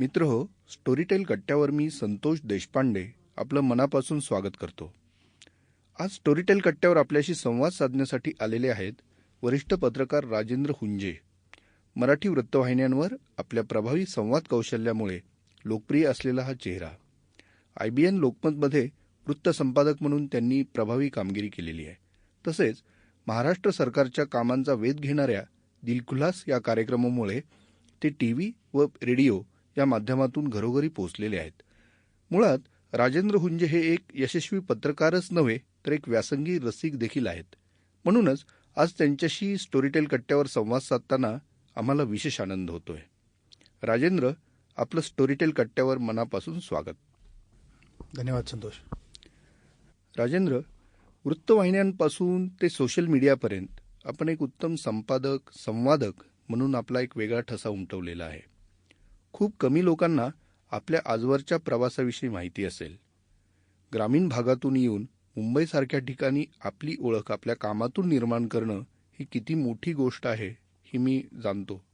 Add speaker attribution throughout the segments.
Speaker 1: मित्र हो स्टोरीटेल कट्ट्यावर मी संतोष देशपांडे आपलं मनापासून स्वागत करतो. आज स्टोरीटेल कट्ट्यावर आपल्याशी संवाद साधण्यासाठी आलेले आहेत वरिष्ठ पत्रकार राजेंद्र हुंजे. मराठी वृत्तवाहिन्यांवर आपल्या प्रभावी संवाद कौशल्यामुळे लोकप्रिय असलेला हा चेहरा. आय बी एन लोकमतमध्ये वृत्तसंपादक म्हणून त्यांनी प्रभावी कामगिरी केलेली आहे. तसेच महाराष्ट्र सरकारच्या कामांचा वेध घेणाऱ्या दिलखुलास या कार्यक्रमामुळे ते टी व्ही व रेडिओ या माध्यमातून घरोघरी पोहोचलेले आहेत. मुळात राजेंद्र हुंजे हे एक यशस्वी पत्रकारच नव्हे तर एक व्यासंगी रसिक देखील आहेत. म्हणूनच आज त्यांच्याशी स्टोरीटेल कट्ट्यावर संवाद साधताना आम्हाला विशेष आनंद होतोय. राजेंद्र आपलं स्टोरीटेल कट्ट्यावर मनापासून स्वागत.
Speaker 2: धन्यवाद संतोष.
Speaker 1: राजेंद्र वृत्तवाहिन्यांपासून ते सोशल मीडियापर्यंत आपण एक उत्तम संपादक संवादक म्हणून आपला एक वेगळा ठसा उमटवलेला आहे. खूप कमी लोकांना आपल्या आजवरच्या प्रवासाविषयी माहिती असेल. ग्रामीण भागातून येऊन मुंबईसारख्या ठिकाणी आपली ओळख आपल्या कामातून निर्माण करणं ही किती मोठी गोष्ट आहे ही मी जाणतो.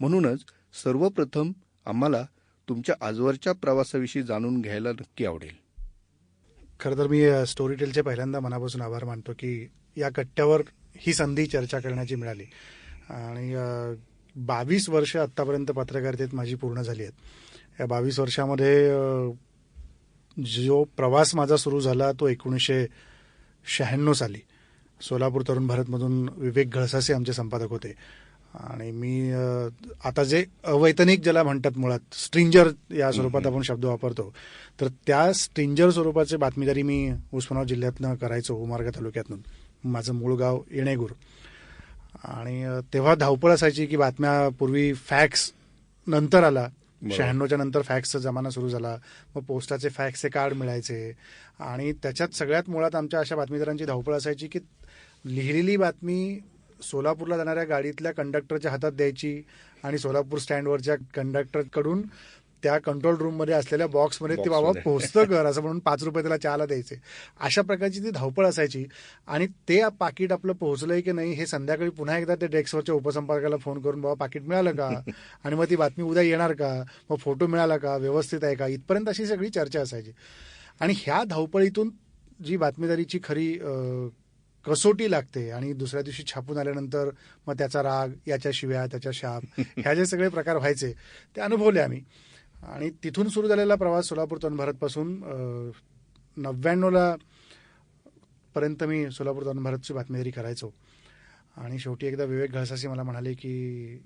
Speaker 1: म्हणूनच सर्वप्रथम आम्हाला तुमच्या आजवरच्या प्रवासाविषयी जाणून घ्यायला नक्की आवडेल.
Speaker 2: खरं तर मी स्टोरी टेलचे पहिल्यांदा मनापासून आभार मानतो की या कट्ट्यावर ही संधी चर्चा करण्याची मिळाली. आणि बावीस वर्ष आत्तापर्यंत पत्रकारितेत माझी पूर्ण झाली आहेत. या बावीस वर्षामध्ये जो प्रवास माझा सुरू झाला तो एकोणीसशे शहाण्णव साली. सोलापूर तरुण भारतमधून विवेक घळसासे आमचे संपादक होते. आणि मी आता जे अवैतनिक ज्याला म्हणतात मुळात स्ट्रिंजर या स्वरूपात आपण शब्द वापरतो तर त्या स्ट्रिंजर स्वरूपाचे बातमीदारी मी उस्मानाबाद जिल्ह्यातनं करायचो उमारगा तालुक्यातून. माझं मूळ गाव येणेगूर. आणि तेव्हा धावपळ असायची की बातम्या पूर्वी फॅक्स नंतर आला. शहाण्णवच्या नंतर फॅक्सचा जमाना सुरू झाला. मग पोस्टाचे फॅक्सचे कार्ड मिळायचे. आणि त्याच्यात सगळ्यात मुळात आमच्या अशा बातमीदारांची धावपळ असायची की लिहिलेली बातमी सोलापूरला जाणाऱ्या गाडीतल्या कंडक्टरच्या हातात द्यायची आणि सोलापूर स्टँडवरच्या कंडक्टरकडून त्या कंट्रोल रूममध्ये असलेल्या बॉक्समध्ये ते बाबा. पोहोचतं कर असं म्हणून पाच रुपये त्याला चहाला द्यायचे. अशा प्रकारची ती धावपळ असायची आणि ते पाकिट आपलं पोहोचलंय की नाही हे संध्याकाळी पुन्हा एकदा ते डेस्कवरच्या उपसंपर्काला फोन करून बाबा पाकिट मिळालं का? आणि मग ती बातमी उद्या येणार का? मग फोटो मिळाला का? व्यवस्थित आहे का? इथपर्यंत अशी सगळी चर्चा असायची. आणि ह्या धावपळीतून जी बातमीदारीची खरी कसोटी लागते आणि दुसऱ्या दिवशी छापून आल्यानंतर मग त्याचा राग याच्या शिव्या त्याच्या शाप ह्या जे सगळे प्रकार व्हायचे ते अनुभवले आम्ही. आणि तिथून सुरू झालेला प्रवास सोलापूर तरुण भारतपासून नव्याण्णवला पर्यंत मी सोलापूर तरुण भारतची बातमीदारी करायचो आणि शेवटी एकदा विवेक घळसासी मला म्हणाले की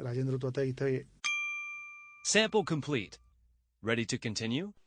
Speaker 2: राजेंद्र तू आता इथं ये.
Speaker 3: Sample complete. Ready to continue?